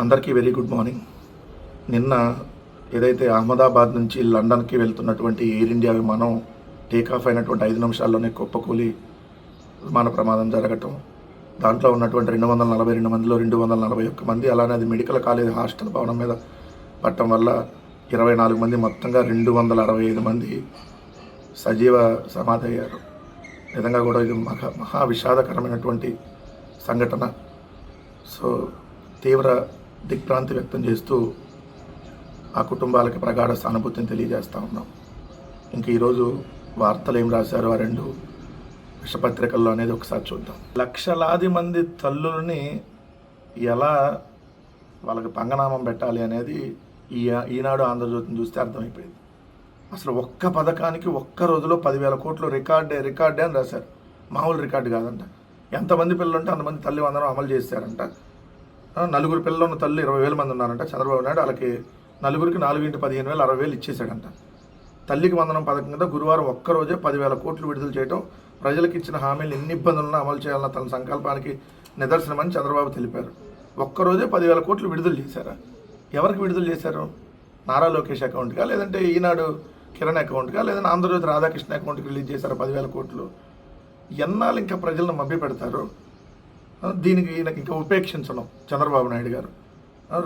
అందరికీ very good morning. నిన్న ఏదైతే అహ్మదాబాద్ నుంచి లండన్కి వెళ్తున్నటువంటి ఎయిర్ ఇండియా విమానం టేకాఫ్ అయినటువంటి ఐదు నిమిషాల్లోనే కుప్పకూలి విమాన ప్రమాదం జరగటం దాంట్లో ఉన్నటువంటి రెండు వందల నలభై రెండు మందిలో రెండు వందల నలభై ఒక్క మంది అలానే అది మెడికల్ కాలేజ్ హాస్టల్ భవనం మీద పట్టడం వల్ల ఇరవై నాలుగు మంది మొత్తంగా రెండు వందల అరవై ఐదు మంది సజీవ సమాధి అయ్యారు నిజంగా కూడా ఇది మహా మహా విషాదకరమైనటువంటి సంఘటన. సో తీవ్ర దిగ్భ్రాంతి వ్యక్తం చేస్తూ ఆ కుటుంబాలకి ప్రగాఢ సానుభూతిని తెలియజేస్తూ ఉన్నాం. ఇంక ఈరోజు వార్తలు ఏం రాశారు ఆ రెండు విషపత్రికల్లో అనేది ఒకసారి చూద్దాం. లక్షలాది మంది తల్లుల్ని ఎలా వాళ్ళకి పంగనామం పెట్టాలి అనేది ఈ ఈనాడు ఆంధ్రజ్యోతిని చూస్తే అర్థమైపోయింది. అసలు ఒక్క పథకానికి ఒక్క రోజులో పదివేల కోట్లు రికార్డే రికార్డే అని రాశారు. మామూలు రికార్డు కాదంట. ఎంతమంది పిల్లలు ఉంటే అంతమంది తల్లి వందనం అమలు చేశారంట. నలుగురు పిల్లలు ఉన్న తల్లి ఇరవై వేల మంది ఉన్నారంట. చంద్రబాబు నాయుడు వాళ్ళకి నలుగురికి నాలుగు ఇంటి పదిహేను వేలు అరవై వేలు ఇచ్చేసాడంట తల్లికి వందనం పథకం కింద గురువారం ఒక్కరోజే పదివేల కోట్లు విడుదల చేయడం ప్రజలకు ఇచ్చిన హామీలు ఎన్ని ఇబ్బందులను అమలు చేయాలన్న తన సంకల్పానికి నిదర్శనమని చంద్రబాబు తెలిపారు. ఒక్కరోజే పదివేల కోట్లు విడుదల చేశారా? ఎవరికి విడుదల చేశారు? నారా లోకేష్ అకౌంట్గా లేదంటే ఈనాడు కిరణ్ అకౌంట్గా లేదంటే ఆంధ్రజ్యోతి రాధాకృష్ణ అకౌంట్కి రిలీజ్ చేశారు పదివేల కోట్లు? ఎన్నాళ్ళు ఇంకా ప్రజలను మభ్య పెడతారు దీనికి ఈయనకి ఇంకా ఉపేక్షించడం చంద్రబాబు నాయుడు గారు.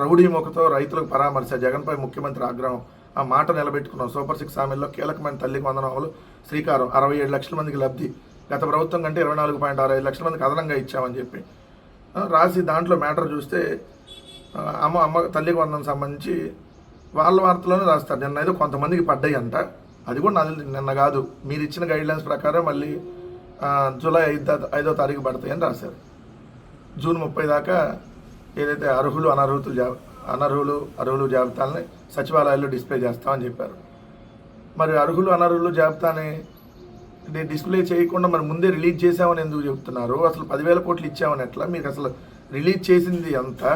రౌడీ మొక్కతో రైతులకు పరామర్శ జగన్పై ముఖ్యమంత్రి ఆగ్రహం ఆ మాట నిలబెట్టుకున్నాం సూపర్ సిక్స్ హామీల్లో కీలకమైన తల్లికి అమలు శ్రీకారం అరవై ఏడు లక్షల మందికి లబ్ధి గత ప్రభుత్వం కంటే ఇరవై నాలుగు పాయింట్ ఆరు ఐదు లక్షల మందికి అదనంగా ఇచ్చామని చెప్పి. రాసి దాంట్లో మ్యాటర్ చూస్తే అమ్మ అమ్మ తల్లికి వందనం సంబంధించి వాళ్ళ వార్తలోనే రాస్తారు. నిన్న ఏదో కొంతమందికి పడ్డాయి అంట. అది కూడా నాది నిన్న కాదు. మీరు ఇచ్చిన గైడ్లైన్స్ ప్రకారం మళ్ళీ జూలై ఐదో ఐదో తారీఖు పడతాయని రాశారు. జూన్ ముప్పై దాకా ఏదైతే అర్హులు అనర్హులు జా అనర్హులు అర్హులు జాబితాలని సచివాలయాల్లో డిస్ప్లే చేస్తామని చెప్పారు. మరి అర్హులు అనర్హులు జాబితాని డిస్ప్లే చేయకుండా మరి ముందే రిలీజ్ చేసామని ఎందుకు చెప్తున్నారు? అసలు పదివేల కోట్లు ఇచ్చామని ఎట్లా? మీకు అసలు రిలీజ్ చేసింది అంతా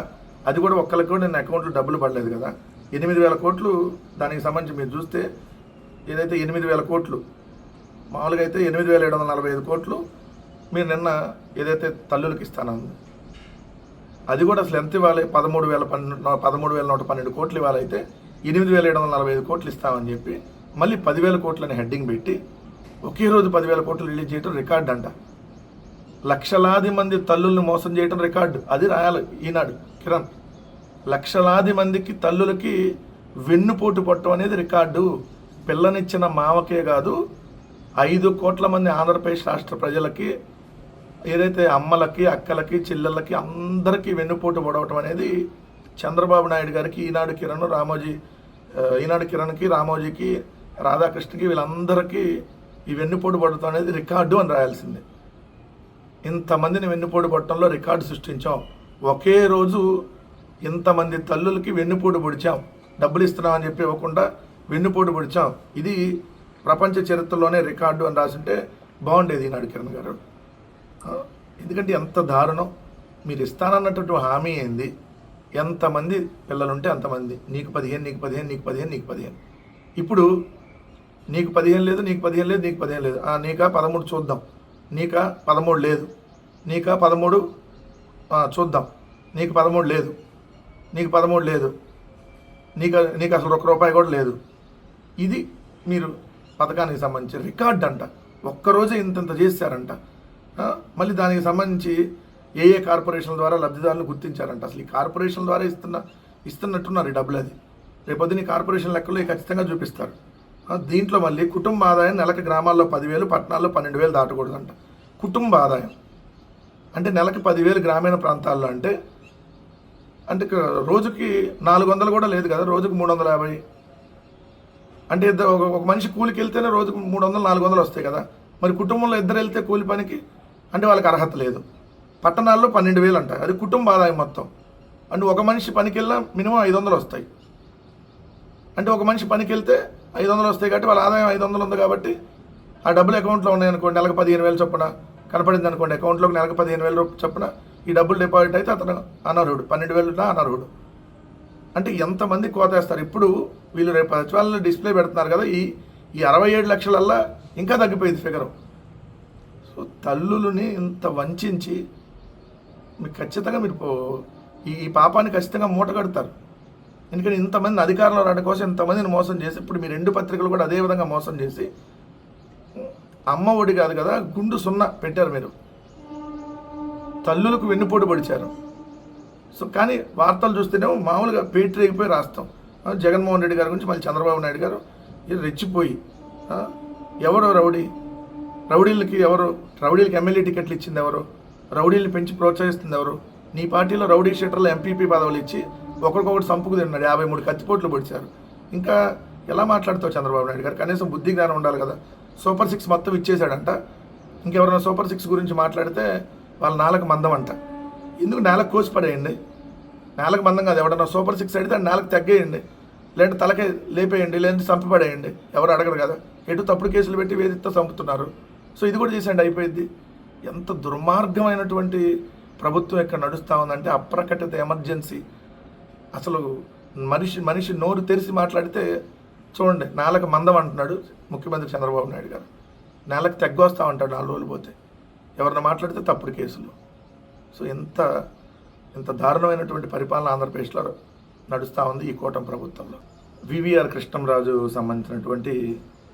అది కూడా ఒక్కరికి కూడా నేను అకౌంట్లో డబ్బులు పడలేదు కదా. ఎనిమిది వేల కోట్లు దానికి సంబంధించి మీరు చూస్తే ఏదైతే ఎనిమిది వేల కోట్లు మామూలుగా అయితే ఎనిమిది వేల ఏడు వందల నలభై ఐదు కోట్లు మీరు నిన్న ఏదైతే తల్లులకి ఇస్తానంది అది కూడా అసలు ఎంత ఇవ్వాలి? పదమూడు వేల పన్నెండు పదమూడు వేల నూట పన్నెండు కోట్లు ఇవ్వాలైతే ఎనిమిది వేల ఏడు వందల నలభై ఐదు కోట్లు ఇస్తామని చెప్పి మళ్ళీ పదివేల కోట్లని హెడ్డింగ్ పెట్టి ఒకే రోజు పదివేల కోట్లు రిలీజ్ చేయడం రికార్డ్ అంట. లక్షలాది మంది తల్లుల్ని మోసం చేయడం రికార్డు. అది రాయాలి ఈనాడు కిరణ్. లక్షలాది మందికి తల్లులకి వెన్నుపోటు పట్టడం అనేది రికార్డు. పిల్లనిచ్చిన మావకే కాదు ఐదు కోట్ల మంది ఆంధ్రప్రదేశ్ రాష్ట్ర ప్రజలకి ఏదైతే అమ్మలకి అక్కలకి చెల్లెళ్ళకి అందరికీ వెన్నుపోటు పొడవటం అనేది చంద్రబాబు నాయుడు గారికి ఈనాడు కిరణ్ రామోజీ ఈనాడు కిరణ్కి రామోజీకి రాధాకృష్ణకి వీళ్ళందరికీ ఈ వెన్నుపోటు పడటం అనేది రికార్డు అని రాయాల్సింది. ఇంతమందిని వెన్నుపోటు పడటంలో రికార్డు సృష్టించాం. ఒకే రోజు ఇంతమంది తల్లులకి వెన్నుపోటు పొడిచాం. డబ్బులు ఇస్తున్నామని చెప్పి ఇవ్వకుండా వెన్నుపోటు పొడిచాం. ఇది ప్రపంచ చరిత్రలోనే రికార్డు అని రాసింటే బాగుండేది ఈనాడు కిరణ్ గారు. ఎందుకంటే ఎంత దారుణం? మీరు ఇస్తానన్నటువంటి హామీ ఏంది? ఎంతమంది పిల్లలుంటే అంతమంది. నీకు పదిహేను నీకు పదిహేను నీకు పదిహేను నీకు పదిహేను. ఇప్పుడు నీకు పదిహేను లేదు నీకు పదిహేను లేదు నీకు పదిహేను లేదు. నీకా పదమూడు చూద్దాం. నీకా పదమూడు లేదు. నీకా పదమూడు చూద్దాం. నీకు పదమూడు లేదు. నీకు పదమూడు లేదు. నీకు నీకు అసలు ఒక్క రూపాయి కూడా లేదు. ఇది మీరు పథకానికి సంబంధించి రికార్డ్ అంట. ఒక్కరోజే ఇంతంత చేశారంట. మళ్ళీ దానికి సంబంధించి ఏ ఏ కార్పొరేషన్ల ద్వారా లబ్ధిదారులు గుర్తించారంట. అసలు ఈ కార్పొరేషన్ల ద్వారా ఇస్తున్న ఇస్తున్నట్టున్నారు ఈ డబ్బులు అది. రేపొద్దున ఈ కార్పొరేషన్ లెక్కలు ఖచ్చితంగా చూపిస్తారు. దీంట్లో మళ్ళీ కుటుంబ ఆదాయం నెలకు గ్రామాల్లో పదివేలు పట్టణాల్లో పన్నెండు వేలు దాటకూడదంట. కుటుంబ ఆదాయం. అంటే నెలకు పదివేలు గ్రామీణ ప్రాంతాల్లో అంటే అంటే రోజుకి నాలుగు వందలు కూడా లేదు కదా రోజుకి మూడు వందల యాభై. అంటే ఇద్దరు ఒక ఒక మనిషి కూలికి వెళ్తేనే రోజుకు మూడు వందలు నాలుగు వందలు వస్తాయి కదా. మరి కుటుంబంలో ఇద్దరు వెళ్తే కూలి పనికి అంటే వాళ్ళకి అర్హత లేదు. పట్టణాల్లో పన్నెండు వేలు అంటారు అది కుటుంబ ఆదాయం మొత్తం. అంటే ఒక మనిషి పనికి వెళ్ళినా మినిమం ఐదు వందలు వస్తాయి. అంటే ఒక మనిషి పనికి వెళ్తే ఐదు వందలు వస్తాయి కాబట్టి వాళ్ళ ఆదాయం ఐదు వందలు ఉంది కాబట్టి ఆ డబ్బులు అకౌంట్లో ఉన్నాయనుకోండి నెలకు పదిహేను వేలు చొప్పున కనపడింది అనుకోండి అకౌంట్లోకి నెలకు పదిహేను వేలు రూపాయలు చొప్పున ఈ డబ్బులు డిపాజిట్ అయితే అతను అనర్హుడు. పన్నెండు వేలు అనర్హుడు. అంటే ఎంతమంది కోతేస్తారు ఇప్పుడు వీళ్ళు రేపు సచివాలయంలో డిస్ప్లే పెడుతున్నారు కదా ఈ ఈ అరవై ఏడు లక్షలల్లా ఇంకా తగ్గిపోయింది ఫిగర్. సో తల్లులని ఇంత వంచించి మీకు ఖచ్చితంగా మీరు పో- ఈ పాపాన్ని ఖచ్చితంగా మూట కడతారు. ఎందుకంటే ఇంతమంది అధికారంలో రావడం కోసం ఇంతమందిని మోసం చేసి ఇప్పుడు మీ రెండు పత్రికలు కూడా అదే విధంగా మోసం చేసి అమ్మ ఒడి కాదు కదా గుండు సున్నా పెట్టారు మీరు. తల్లులకు వెన్నుపోటు పొడిచారు. సో కానీ వార్తలు చూస్తేనేమో మామూలుగా పేటరేగిపోయి రాస్తాం. జగన్మోహన్ రెడ్డి గారి గురించి మళ్ళీ చంద్రబాబు నాయుడు గారు ఇది రెచ్చిపోయి ఎవడో రౌడీ రౌడీలకి ఎవరు రౌడీలకి ఎమ్మెల్యే టికెట్లు ఇచ్చింది ఎవరు రౌడీల్ని పెంచి ప్రోత్సహిస్తుంది ఎవరు? నీ పార్టీలో రౌడీ షీటర్లు ఎంపీపీ పదవులు ఇచ్చి ఒకరికొకటి సంపుకు తిన్నాడు యాభై మూడు కత్తిపోట్లు పొడిచారు. ఇంకా ఎలా మాట్లాడతావు చంద్రబాబు నాయుడు గారు? కనీసం బుద్ధి జ్ఞానం ఉండాలి కదా. సూపర్ సిక్స్ మొత్తం ఇచ్చేశాడంట. ఇంకెవరైనా సూపర్ సిక్స్ గురించి మాట్లాడితే వాళ్ళ నాలకు మందం అంట ఎందుకు నేలకు కోసి పడేయండి నేలకు మందం కాదు ఎవడన్నా సూపర్ సిక్స్ అడిగితే నేలకు తగ్గేయండి. లేదంటే తలకే లేపేయండి లేదంటే చంపబడేయండి. ఎవరు అడగరు కదా. ఎటు తప్పుడు కేసులు పెట్టి వేదితో చంపుతున్నారు? సో ఇది కూడా చేసేయండి అయిపోయింది. ఎంత దుర్మార్గమైనటువంటి ప్రభుత్వం ఇక్కడ నడుస్తూ ఉందంటే అప్రకటిత ఎమర్జెన్సీ. అసలు మనిషి మనిషి నోరు తెరిచి మాట్లాడితే చూడండి నేలకు మందం అంటున్నాడు ముఖ్యమంత్రి చంద్రబాబు నాయుడు గారు. నేలకు తెగ్గొస్తా ఉంటాడు నాలుగు రోజులు పోతే. ఎవరిని మాట్లాడితే తప్పుడు కేసులు. సో ఎంత ఎంత దారుణమైనటువంటి పరిపాలన ఆంధ్రప్రదేశ్లో నడుస్తూ ఉంది ఈ కూటమి ప్రభుత్వంలో. వివిఆర్ కృష్ణంరాజు సంబంధించినటువంటి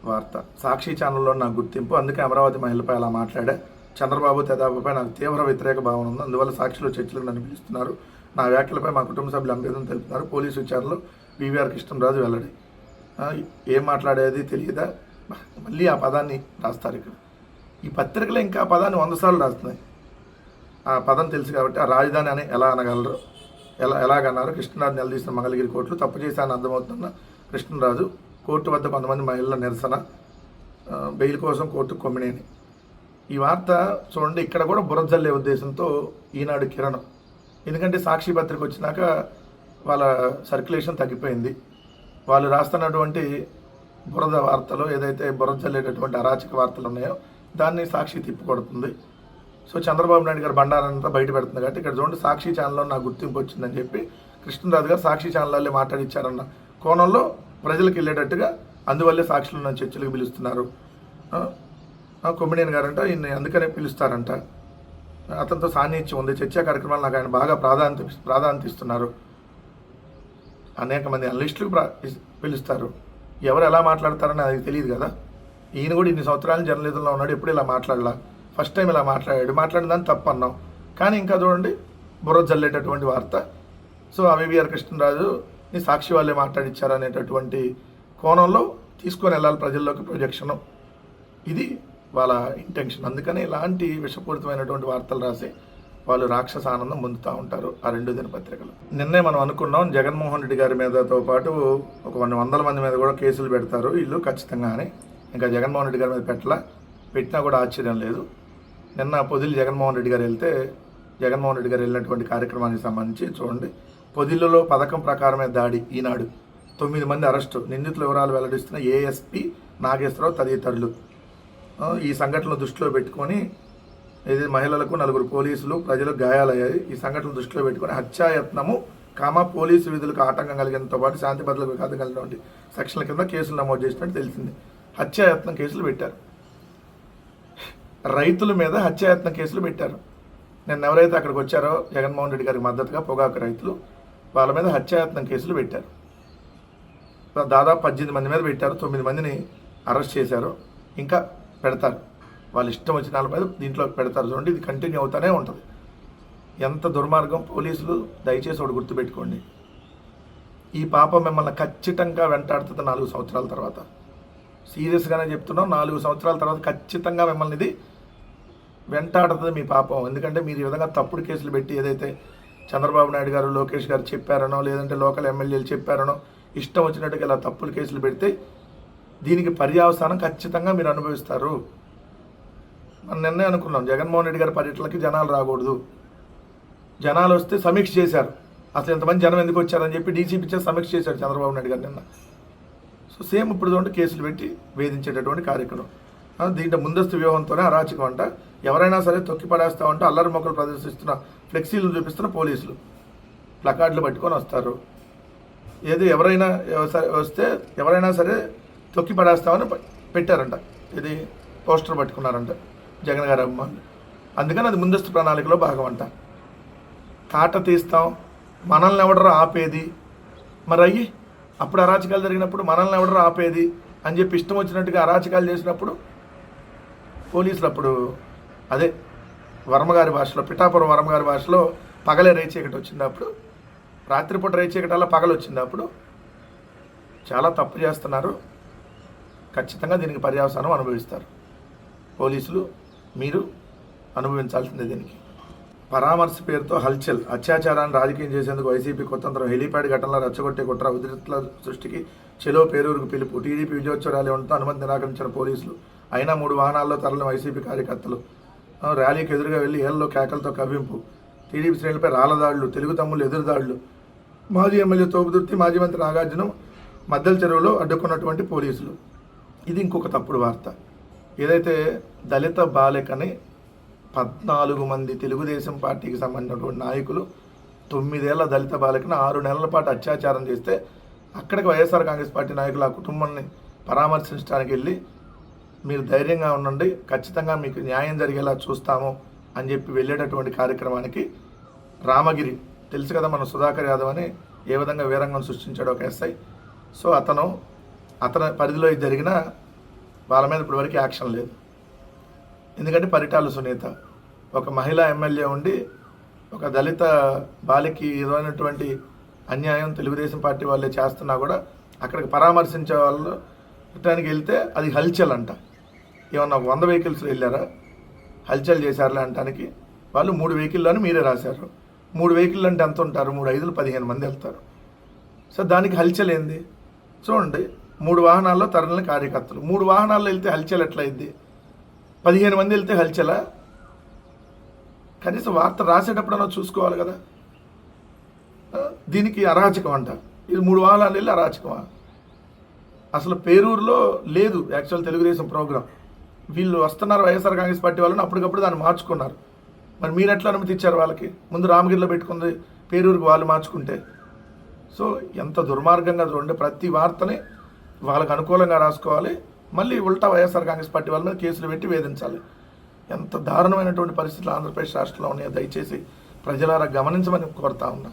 వార్త. సాక్షి ఛానల్లో నాకు గుర్తింపు. అందుకే అమరావతి మహిళపై అలా మాట్లాడా. చంద్రబాబు తెదాపుపై నాకు తీవ్ర వ్యతిరేక భావన ఉంది. అందువల్ల సాక్షిలో చర్చలకు నన్ను పిలుస్తున్నారు. నా వ్యాఖ్యలపై మా కుటుంబ సభ్యులు అభ్యర్థం తెలుపుతున్నారు. పోలీసు విచారణలో వివిఆర్ కృష్ణరాజు వెల్లడి. ఏం మాట్లాడేది తెలియదా? మళ్ళీ ఆ పదాన్ని రాస్తారు ఇక్కడ. ఈ పత్రికలో ఇంకా ఆ పదాన్ని వంద సార్లు రాస్తున్నాయి. ఆ పదం తెలుసు కాబట్టి ఆ రాజధాని అని ఎలా అనగలరు? ఎలా ఎలాగన్నారు కృష్ణరాజు నిలదీసిన మంగళగిరి కోట్లు తప్పు చేశానని అర్థమవుతున్న కృష్ణరాజు కోర్టు వద్ద కొంతమంది మహిళల నిరసన బెయిల్ కోసం కోర్టు కొమ్మినేని. ఈ వార్త చూడండి ఇక్కడ కూడా బురంజల్లే ఉద్దేశంతో ఈనాడు కిరణం. ఎందుకంటే సాక్షి పత్రిక వచ్చినాక వాళ్ళ సర్క్యులేషన్ తగ్గిపోయింది. వాళ్ళు రాస్తున్నటువంటి బురద వార్తలు ఏదైతే బురంజల్లేటటువంటి అరాచక వార్తలు ఉన్నాయో దాన్ని సాక్షి తిప్పికొడుతుంది సో చంద్రబాబు నాయుడు గారు బండారంతా బయట పెడుతుంది కాబట్టి ఇక్కడ చూడండి సాక్షి ఛానల్లో నాకు గుర్తింపు వచ్చిందని చెప్పి కృష్ణరాజు గారు సాక్షి ఛానల్లో మాట్లాడిచ్చారన్న కోణంలో ప్రజలకు వెళ్ళేటట్టుగా అందువల్లే సాక్షులు నన్ను చర్చలకు పిలుస్తున్నారు. ఆ, కొమ్మినేని గారంట ఈయన అందుకనే పిలుస్తారంట. అతనితో సాన్నిధ్యం ఉంది. చర్చా కార్యక్రమాలు నాకు ఆయన బాగా ప్రాధాన్యత ప్రాధాన్యత ఇస్తున్నారు. అనేక మంది అనలిస్టులు పిలుస్తారు. ఎవరు ఎలా మాట్లాడతారని అది తెలియదు కదా. ఈయన కూడా ఇన్ని సంవత్సరాలు జర్నలిజంలో ఉన్నాడు. ఎప్పుడు ఇలా మాట్లాడలా? ఫస్ట్ టైం ఇలా మాట్లాడాడు. మాట్లాడిందని తప్పు అన్నాం. కానీ ఇంకా చూడండి బుర్ర జల్లేటటువంటి వార్త. సో అవివిఆర్ కృష్ణరాజు ని సాక్షి వాళ్ళే మాట్లాడిచ్చారు అనేటటువంటి కోణంలో తీసుకొని వెళ్ళాలి ప్రజల్లోకి ప్రొజెక్షను ఇది వాళ్ళ ఇంటెన్షన్ అందుకని ఇలాంటి విషపూరితమైనటువంటి వార్తలు రాసి వాళ్ళు రాక్షస ఆనందం పొందుతూ ఉంటారు ఆ రెండు దినపత్రికలు. నిన్నే మనం అనుకున్నాం జగన్మోహన్ రెడ్డి గారి మీదతో పాటు ఒక కొన్ని వందల మంది మీద కూడా కేసులు పెడతారు వీళ్ళు ఖచ్చితంగా అని. ఇంకా జగన్మోహన్ రెడ్డి గారి మీద పెట్టలా. పెట్టినా కూడా ఆశ్చర్యం లేదు. నిన్న పొదిలి జగన్మోహన్ రెడ్డి గారు వెళ్తే జగన్మోహన్ రెడ్డి గారు వెళ్ళినటువంటి కార్యక్రమానికి సంబంధించి చూడండి. పొదిలలో పథకం ప్రకారమే దాడి ఈనాడు. తొమ్మిది మంది అరెస్టు. నిందితుల వివరాలు వెల్లడిస్తున్న ఏఎస్పి నాగేశ్వరరావు తదితరులు. ఈ సంఘటనలు దృష్టిలో పెట్టుకొని ఇది మహిళలకు నలుగురు పోలీసులు ప్రజలకు గాయాలయ్యాయి. ఈ సంఘటనలు దృష్టిలో పెట్టుకొని హత్యాయత్నము కామ పోలీసు విధులకు ఆటంకం కలిగినతో పాటు శాంతి భద్రతలకు విఘాతం కలిగినటువంటి సెక్షన్ల కింద కేసులు నమోదు చేసినట్టు తెలిసింది. హత్యాయత్నం కేసులు పెట్టారు. రైతుల మీద హత్యాయత్నం కేసులు పెట్టారు. నిన్న ఎవరైతే అక్కడికి వచ్చారో జగన్మోహన్ రెడ్డి గారికి మద్దతుగా పొగాకు రైతులు వాళ్ళ మీద హత్యాయత్నం కేసులు పెట్టారు. దాదాపు పద్దెనిమిది మంది మీద పెట్టారు. తొమ్మిది మందిని అరెస్ట్ చేశారు. ఇంకా పెడతారు. వాళ్ళు ఇష్టం వచ్చిన వాళ్ళ మీద దీంట్లో పెడతారు. చూడండి ఇది కంటిన్యూ అవుతూనే ఉంటుంది. ఎంత దుర్మార్గం పోలీసులు దయచేసి ఒకటి గుర్తుపెట్టుకోండి. ఈ పాప మిమ్మల్ని ఖచ్చితంగా వెంటాడుతుంది నాలుగు సంవత్సరాల తర్వాత. సీరియస్గానే చెప్తున్నాం నాలుగు సంవత్సరాల తర్వాత ఖచ్చితంగా మిమ్మల్ని ఇది వెంటాడుతుంది మీ పాపం. ఎందుకంటే మీరు ఈ విధంగా తప్పుడు కేసులు పెట్టి ఏదైతే చంద్రబాబు నాయుడు గారు లోకేష్ గారు చెప్పారనో లేదంటే లోకల్ ఎమ్మెల్యేలు చెప్పారనో ఇష్టం వచ్చినట్టుగా ఇలా తప్పులు కేసులు పెడితే దీనికి పర్యావసానం ఖచ్చితంగా మీరు అనుభవిస్తారు. మనం నిన్నే అనుకున్నాం జగన్మోహన్ రెడ్డి గారి పర్యటనకి జనాలు రాకూడదు. జనాలు వస్తే సమీక్ష చేశారు. అసలు ఎంతమంది జనం ఎందుకు వచ్చారని చెప్పి డీసీపీ చేసి సమీక్ష చేశారు చంద్రబాబు నాయుడు గారు నిన్న. సో సేమ్ ఇప్పుడు కేసులు పెట్టి వేధించేటటువంటి కార్యక్రమం. దీంట్లో ముందస్తు వ్యూహంతోనే అరాచకం అంట. ఎవరైనా సరే తొక్కి పడేస్తామంటే అల్లరి మొక్కలు ప్రదర్శిస్తున్న ఫ్లెక్సీలు చూపిస్తున్న పోలీసులు. ప్లకార్డులు పట్టుకొని వస్తారు. ఏది ఎవరైనా వస్తే ఎవరైనా సరే తొక్కి పడేస్తామని పెట్టారంట. ఇది పోస్టర్ పట్టుకున్నారంట జగన్ గారి అభిమానులు. అందుకని అది ముందస్తు ప్రణాళికలో భాగం అంట. కాట తీస్తాం మనల్ని ఎవడరా ఆపేది? మరి అయ్యి అప్పుడు అరాచకాలు జరిగినప్పుడు మనల్ని ఎవడరా ఆపేది? అని చెప్పి ఇష్టం వచ్చినట్టుగా అరాచకాలు చేసినప్పుడు పోలీసులు అప్పుడు అదే వర్మగారి భాషలో పిఠాపురం వర్మగారి భాషలో పగలే రేచీకటి వచ్చినప్పుడు రాత్రిపూట రేచీకటల్లా పగలు వచ్చినప్పుడు చాలా తప్పు చేస్తున్నారు. ఖచ్చితంగా దీనికి పర్యావసానం అనుభవిస్తారు. పోలీసులు మీరు అనుభవించాల్సిందే దీనికి. పరామర్శ పేరుతో హల్చల్ అత్యాచారాన్ని రాజకీయం చేసేందుకు వైసీపీ కుతంత్రం హెలీప్యాడ్ ఘటనలో రచ్చగొట్టే కుట్ర ఉద్రిక్తుల సృష్టికి చెలో పేరూరుకు పిలుపు టీడీపీ విజయోత్సవ ర్యాలీ ఉండటం అనుమతి నిరాకరించిన పోలీసులు అయినా మూడు వాహనాల్లో తరలిన వైసీపీ కార్యకర్తలు ర్యాలీకి ఎదురుగా వెళ్ళి ఏళ్ళలో కేకలతో కవ్వింపు. టీడీపీ శ్రేణులపై రాళ్ళదాడులు తెలుగు తమ్ముళ్ళు ఎదురుదాడులు. మాజీ ఎమ్మెల్యే తోపుదుర్తి మాజీ మంత్రి నాగార్జున మద్దెల చెరువులో అడ్డుకున్నటువంటి పోలీసులు. ఇది ఇంకొక తప్పుడు వార్త. ఏదైతే దళిత బాలికని పద్నాలుగు మంది తెలుగుదేశం పార్టీకి సంబంధించినటువంటి నాయకులు తొమ్మిదేళ్ళ దళిత బాలికను ఆరు నెలల పాటు అత్యాచారం చేస్తే అక్కడికి వైఎస్ఆర్ కాంగ్రెస్ పార్టీ నాయకులు ఆ కుటుంబాన్ని పరామర్శించడానికి వెళ్ళి మీరు ధైర్యంగా ఉండండి. ఖచ్చితంగా మీకు న్యాయం జరిగేలా చూస్తాము అని చెప్పి వెళ్ళేటటువంటి కార్యక్రమానికి రామగిరి తెలుసు కదా మన సుధాకర్ యాదవ్ అని ఏ విధంగా వీరంగం సృష్టించాడు ఒక ఎస్ఐ. సో అతను అతని పరిధిలో ఇది జరిగిన వాళ్ళ మీద ఇప్పటివరకు యాక్షన్ లేదు. ఎందుకంటే పరిటాల సునీత ఒక మహిళా ఎమ్మెల్యే ఉండి ఒక దళిత బాలికి ఏదైనటువంటి అన్యాయం తెలుగుదేశం పార్టీ వాళ్ళే చేస్తున్నా కూడా అక్కడికి పరామర్శించే వాళ్ళు రిటర్న్కి వెళ్తే అది హల్చల్ అంట. ఏమన్నా వంద వెహికల్స్ వెళ్ళారా? హల్చల్ చేశారులే అంటానికి. వాళ్ళు మూడు వెహికల్లోని మీరే రాశారు. మూడు వెహికల్ అంటే ఎంత ఉంటారు? మూడు ఐదులు పదిహేను మంది వెళ్తారు. సో దానికి హల్చల్ ఏంది? చూడండి. మూడు వాహనాల్లో తరలిన కార్యకర్తలు. మూడు వాహనాల్లో వెళ్తే హల్చల్ ఎట్లయింది? పదిహేను మంది వెళ్తే హల్చలా? కనీసం వార్త రాసేటప్పుడన్నా చూసుకోవాలి కదా. దీనికి అరాచకం అంట. ఇది మూడు వాహనాలు వెళ్ళి అరాచకమా? అసలు పేరూరులో లేదు. Actual Telugu Desam program. వీళ్ళు వస్తున్నారు వైఎస్ఆర్ కాంగ్రెస్ పార్టీ వాళ్ళని అప్పటికప్పుడు దాన్ని మార్చుకున్నారు. మరి మీరు ఎట్లా అనుమతి ఇచ్చారు వాళ్ళకి? ముందు రామగిరిలో పెట్టుకుంది పేరూరుకి వాళ్ళు మార్చుకుంటే. సో ఎంత దుర్మార్గంగా చూడండి ప్రతి వార్తని వాళ్ళకు అనుకూలంగా రాసుకోవాలి. మళ్ళీ ఉల్టా వైఎస్ఆర్ కాంగ్రెస్ పార్టీ వాళ్ళ మీద కేసులు పెట్టి వేధించాలి. ఎంత దారుణమైనటువంటి పరిస్థితులు ఆంధ్రప్రదేశ్ రాష్ట్రంలో ఉన్నాయో దయచేసి ప్రజలారా గమనించమని కోరుతా ఉన్నా.